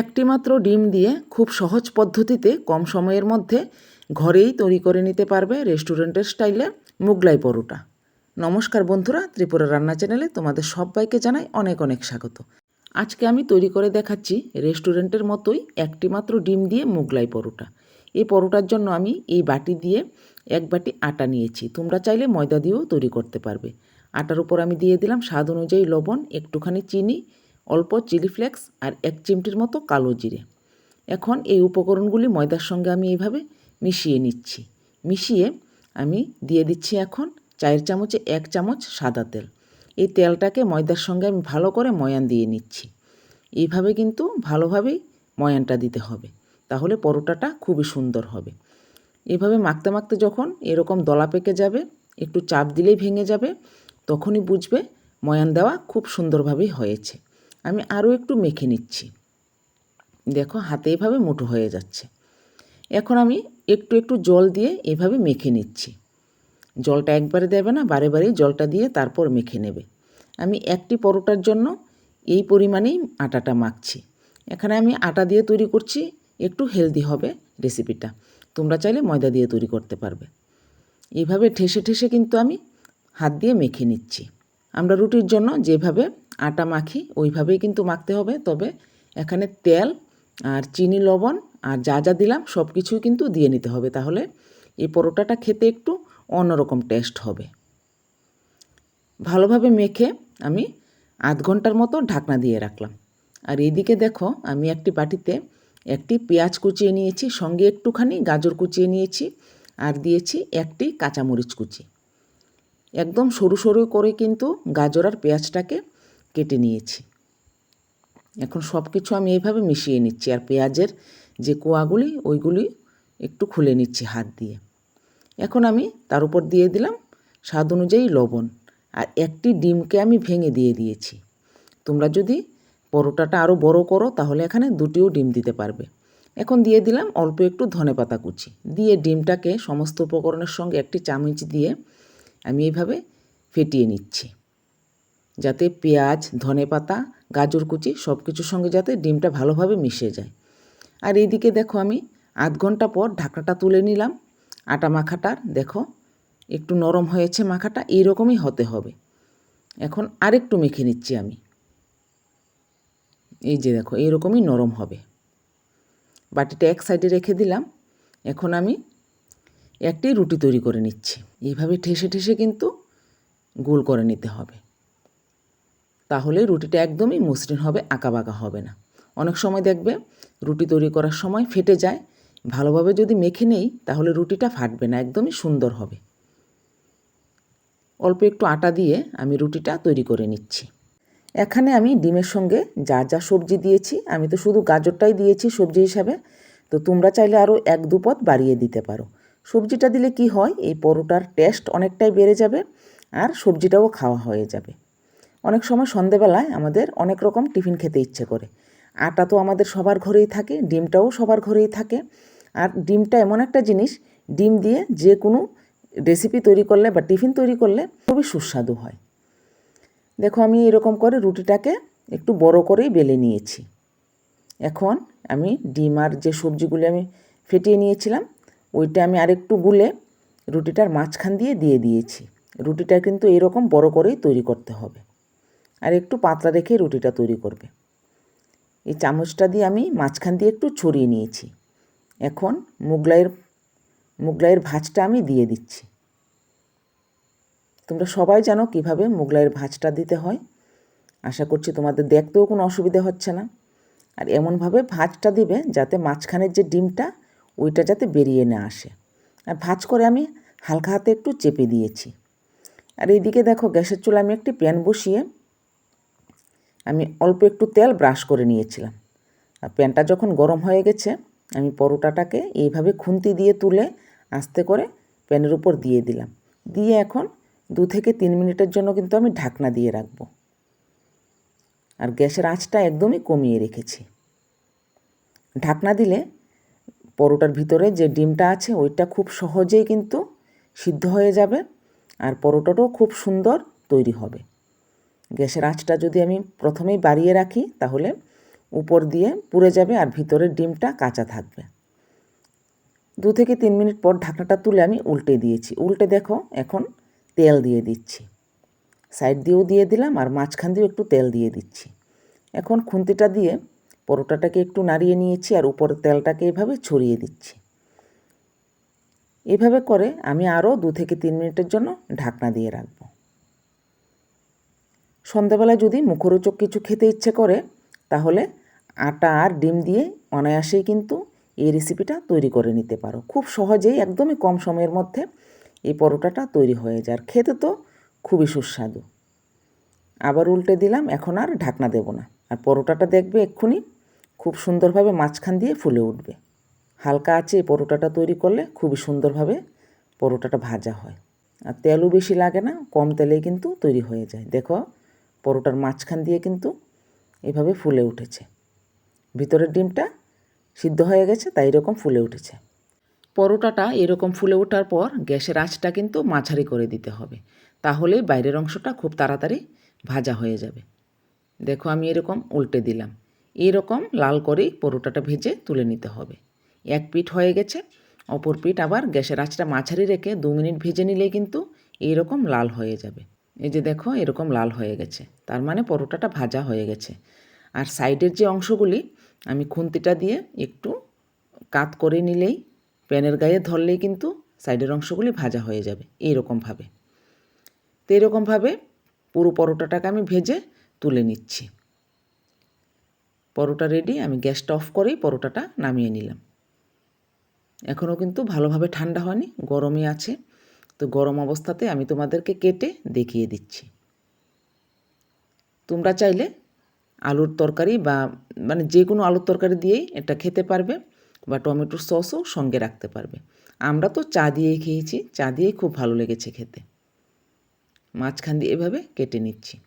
একটি মাত্র ডিম দিয়ে খুব সহজ পদ্ধতিতে কম সময়ের মধ্যে ঘরেই তৈরি করে নিতে পারবে রেস্টুরেন্টের স্টাইলে মুগলাই পরোটা। নমস্কার বন্ধুরা, ত্রিপুরা রান্না চ্যানেলে তোমাদের সবাইকে জানাই অনেক অনেক স্বাগত। আজকে আমি তৈরি করে দেখাচ্ছি রেস্টুরেন্টের মতোই একটি মাত্র ডিম দিয়ে মুগলাই পরোটা। এই পরোটার জন্য আমি এই বাটি দিয়ে এক বাটি আটা নিয়েছি। তোমরা চাইলে ময়দা দিয়েও তৈরি করতে পারবে। আটার উপর আমি দিয়ে দিলাম স্বাদ অনুযায়ী লবণ, একটুখানি চিনি অল্প চিলি ফ্লেক্স আর এক চিমটির মতো কালো জিরে। এখন এই উপকরণগুলি ময়দার সঙ্গে আমি এইভাবে মিশিয়ে নিচ্ছি। মিশিয়ে আমি দিয়ে দিচ্ছি এখন চায়ের চামচে এক চামচ সাদা তেল। এই তেলটাকে ময়দার সঙ্গে আমি ভালো করে ময়ান দিয়ে নিচ্ছি। এইভাবে কিন্তু ভালোভাবেই ময়ানটা দিতে হবে। তাহলে পরোটাটা খুবই সুন্দর হবে। এভাবে মাখতে মাখতে যখন এরকম দলা পেকে যাবে, একটু চাপ দিলেই ভেঙে যাবে, তখনই বুঝবে ময়ান দেওয়া খুব সুন্দরভাবেই হয়েছে। আমি আরও একটু মেখে নিচ্ছি। দেখো হাতে এভাবে মুঠো হয়ে যাচ্ছে। এখন আমি একটু একটু জল দিয়ে এভাবে মেখে নিচ্ছি। জলটা একবারে দেবে না, বারে বারেই জলটা দিয়ে তারপর মেখে নেবে। আমি একটি পরোটার জন্য এই পরিমাণেই আটাটা মাখছি। এখানে আমি আটা দিয়ে তৈরি করছি, একটু হেলদি হবে রেসিপিটা। তোমরা চাইলে ময়দা দিয়ে তৈরি করতে পারবে। এইভাবে ঠেসে ঠেসে কিন্তু আমি হাত দিয়ে মেখে নিচ্ছি। আমরা রুটির জন্য যেভাবে আটা মাখি, ওইভাবেই কিন্তু মাখতে হবে। তবে এখানে তেল আর চিনি, লবণ আর যা যা দিলাম সব কিছুই কিন্তু দিয়ে নিতে হবে। তাহলে এই পরোটাটা খেতে একটু অন্যরকম টেস্ট হবে। ভালোভাবে মেখে আমি আধ ঘণ্টার মতো ঢাকনা দিয়ে রাখলাম। আর এদিকে দেখো, আমি একটি বাটিতে একটি পেঁয়াজ কুচিয়ে নিয়েছি, সঙ্গে একটুখানি গাজর কুচিয়ে নিয়েছি আর দিয়েছি একটি কাঁচামরিচ কুচি। একদম সরু সরু করে কিন্তু গাজর আর পেঁয়াজটাকে কেটে নিয়েছি। এখন সব কিছু আমি এইভাবে মিশিয়ে নিচ্ছি আর পেঁয়াজের যে কোয়াগুলি, ওইগুলি একটু খুলে নিচ্ছি হাত দিয়ে। এখন আমি তার উপর দিয়ে দিলাম স্বাদ অনুযায়ী লবণ আর একটি ডিমকে আমি ভেঙে দিয়ে দিয়েছি। তোমরা যদি পরোটাটা আরও বড় করো, তাহলে এখানে দুটিও ডিম দিতে পারবে। এখন দিয়ে দিলাম অল্প একটু ধনে পাতা কুচি। দিয়ে ডিমটাকে সমস্ত উপকরণের সঙ্গে একটি চামচ দিয়ে আমি এইভাবে ফেটিয়ে নিচ্ছি। যাতে পেঁয়াজ, ধনে পাতা, গাজর কুচি সব কিছুর সঙ্গে যাতে ডিমটা ভালোভাবে মিশে যায়। আর এইদিকে দেখো আমি আধ ঘণ্টা পর ঢাকাটা তুলে নিলাম। আটা মাখাটার দেখো একটু নরম হয়েছে মাখাটা, এইরকমই হতে হবে। এখন আরেকটু মেখে নিচ্ছি আমি। এই যে দেখো, এইরকমই নরম হবে। বাটিটা এক সাইডে রেখে দিলাম। এখন আমি একটি রুটি তৈরি করে নিচ্ছি। এইভাবে ঠেসে ঠেসে কিন্তু গোল করে নিতে হবে। তাহলে রুটিটা একদমই মসৃণ হবে আঁকা বাঁকা হবে না। অনেক সময় দেখবে রুটি তৈরি করার সময় ফেটে যায়, ভালোভাবে যদি মেখে নেই তাহলে রুটিটা ফাটবে না, একদমই সুন্দর হবে। অল্প একটু আটা দিয়ে আমি রুটিটা তৈরি করে নিচ্ছি। এখানে আমি ডিমের সঙ্গে যা যা সবজি দিয়েছি, আমি তো শুধু গাজরটাই দিয়েছি সবজি হিসাবে, তো তোমরা চাইলে আরও এক দু পদ বাড়িয়ে দিতে পারো। সবজিটা দিলে কি হয়, এই পরোটার টেস্ট অনেকটাই বেড়ে যাবে আর সবজিটাও খাওয়া হয়ে যাবে। অনেক সময় সন্ধেবেলায় আমাদের অনেক রকম টিফিন খেতে ইচ্ছে করে। আটা তো আমাদের সবার ঘরেই থাকে, ডিমটাও সবার ঘরেই থাকে। আর ডিমটা এমন একটা জিনিস, ডিম দিয়ে যে কোনো রেসিপি তৈরি করলে বা টিফিন তৈরি করলে খুবই সুস্বাদু হয়। দেখো আমি এরকম করে রুটিটাকে একটু বড় করেই বেলে নিয়েছি। এখন আমি ডিম আর যে সবজিগুলি আমি ফেটিয়ে নিয়েছিলাম, ওইটা আমি আরেকটু গুলে রুটিটার মাঝখান দিয়ে দিয়ে দিয়েছি। রুটিটা কিন্তু এরকম বড় করেই তৈরি করতে হবে। আর একটু পাতলা রেখে রুটিটা তৈরি করবে। এই চামচটা দিয়ে আমি মাঝখান দিয়ে একটু ছড়িয়ে নিয়েছি। এখন মুগলাইয়ের মুগলাইয়ের ভাজটা আমি দিয়ে দিচ্ছি। তোমরা সবাই জানো কীভাবে মুগলাইয়ের ভাজটা দিতে হয়। আশা করছি তোমাদের দেখতেও কোনো অসুবিধা হচ্ছে না। আর এমনভাবে ভাজটা দিবে যাতে মাঝখানের যে ডিমটা, ওইটা যাতে বেরিয়ে না আসে। আর ভাজ করে আমি হালকা হাতে একটু চেপে দিয়েছি। আর এইদিকে দেখো গ্যাসের চুলা আমি একটি প্যান বসিয়ে আমি অল্প একটু তেল ব্রাশ করে নিয়েছিলাম। আর প্যানটা যখন গরম হয়ে গেছে, আমি পরোটাটাকে এইভাবে খুন্তি দিয়ে তুলে আস্তে করে প্যানের উপর দিয়ে দিলাম। দিয়ে এখন দু থেকে তিন মিনিটের জন্য কিন্তু আমি ঢাকনা দিয়ে রাখব। আর গ্যাসের আঁচটা একদমই কমিয়ে রেখেছি। ঢাকনা দিলে পরোটার ভিতরে যে ডিমটা আছে, ওইটা খুব সহজেই কিন্তু সিদ্ধ হয়ে যাবে আর পরোটাটাও খুব সুন্দর তৈরি হবে। গ্যাসের আঁচটা যদি আমি প্রথমেই বাড়িয়ে রাখি, তাহলে উপর দিয়ে পুড়ে যাবে আর ভিতরের ডিমটা কাঁচা থাকবে। দু থেকে তিন মিনিট পর ঢাকনাটা তুলে আমি উল্টে দিয়েছি। উল্টে দেখো, এখন তেল দিয়ে দিচ্ছি। সাইড দিয়েও দিয়ে দিলাম আর মাঝখান দিয়েও একটু তেল দিয়ে দিচ্ছি। এখন খুন্তিটা দিয়ে পরোটাটাকে একটু নাড়িয়ে নিয়েছি আর উপরে তেলটাকে এভাবে ছড়িয়ে দিচ্ছি। এভাবে করে আমি আরও দু থেকে তিন মিনিটের জন্য ঢাকনা দিয়ে রাখব। সন্ধ্যাবেলা যদি মুখরোচক কিছু খেতে ইচ্ছে করে, তাহলে আটা আর ডিম দিয়ে অনায়াসেই কিন্তু এই রেসিপিটা তৈরি করে নিতে পারো। খুব সহজেই, একদমই কম সময়ের মধ্যে এই পরোটাটা তৈরি হয়ে যায়। আর খেতে তো খুবই সুস্বাদু। আবার উল্টে দিলাম, এখন আর ঢাকনা দেব না। আর পরোটাটা দেখবে এক্ষুনি খুব সুন্দরভাবে মাঝখান দিয়ে ফুলে উঠবে। হালকা আছে এই পরোটাটা তৈরি করলে খুবই সুন্দরভাবে পরোটাটা ভাজা হয়। আর তেলও বেশি লাগে না, কম তেলেই কিন্তু তৈরি হয়ে যায়। দেখো পরোটার মাঝখান দিয়ে কিন্তু এভাবে ফুলে উঠেছে। ভিতরের ডিমটা সিদ্ধ হয়ে গেছে, তাই এরকম ফুলে উঠেছে। পরোটাটা এরকম ফুলে ওঠার পর গ্যাসের আঁচটা কিন্তু মাঝারি করে দিতে হবে। তাহলেই বাইরের অংশটা খুব তাড়াতাড়ি ভাজা হয়ে যাবে। দেখো আমি এরকম উল্টে দিলাম। এরকম লাল করেই পরোটাটা ভেজে তুলে নিতে হবে। এক পিঠ হয়ে গেছে, অপর পিঠ আবার গ্যাসের আঁচটা মাঝারি রেখে দু মিনিট ভেজে নিলেই কিন্তু এইরকম লাল হয়ে যাবে। এই যে দেখো, এরকম লাল হয়ে গেছে। তার মানে পরোটাটা ভাজা হয়ে গেছে। আর সাইডের যে অংশগুলি, আমি খুন্তিটা দিয়ে একটু কাত করে নিলেই, প্যানের গায়ে ধরলেই কিন্তু সাইডের অংশগুলি ভাজা হয়ে যাবে এইরকমভাবে তো এরকমভাবে পুরো পরোটাটাকে আমি ভেজে তুলে নিচ্ছি। পরোটা রেডি আমি গ্যাসটা অফ করেই পরোটাটা নামিয়ে নিলাম। এখনও কিন্তু ভালোভাবে ঠান্ডা হয়নি, গরমই আছে। তো গরম অবস্থাতে আমি তোমাদেরকে কেটে দেখিয়ে দিচ্ছি। তোমরা চাইলে আলুর তরকারি বা মানে যে কোনো আলুর তরকারি দিয়েই এটা খেতে পারবে বা টমেটোর সসও সঙ্গে রাখতে পারবে। আমরা তো চা দিয়েই খেয়েছি, চা দিয়েই খুব ভালো লেগেছে খেতে। মাঝখান দিয়ে এভাবে কেটে নিচ্ছি।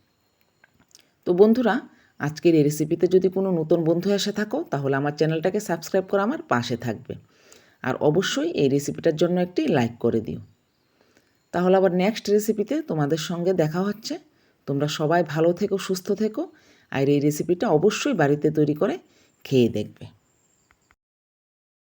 তো বন্ধুরা, আজকের এই রেসিপিতে যদি কোনো নতুন বন্ধু এসে থাকো, তাহলে আমার চ্যানেলটাকে সাবস্ক্রাইব করে আমার পাশে থাকবে। আর অবশ্যই এই রেসিপিটার জন্য একটি লাইক করে দিও। তাহলে আবার নেক্সট রেসিপিতে তোমাদের সঙ্গে দেখা হচ্ছে। তোমরা সবাই ভালো থেকো, সুস্থ থেকো। আর এই রেসিপিটা অবশ্যই বাড়িতে তৈরি করে খেয়ে দেখবে।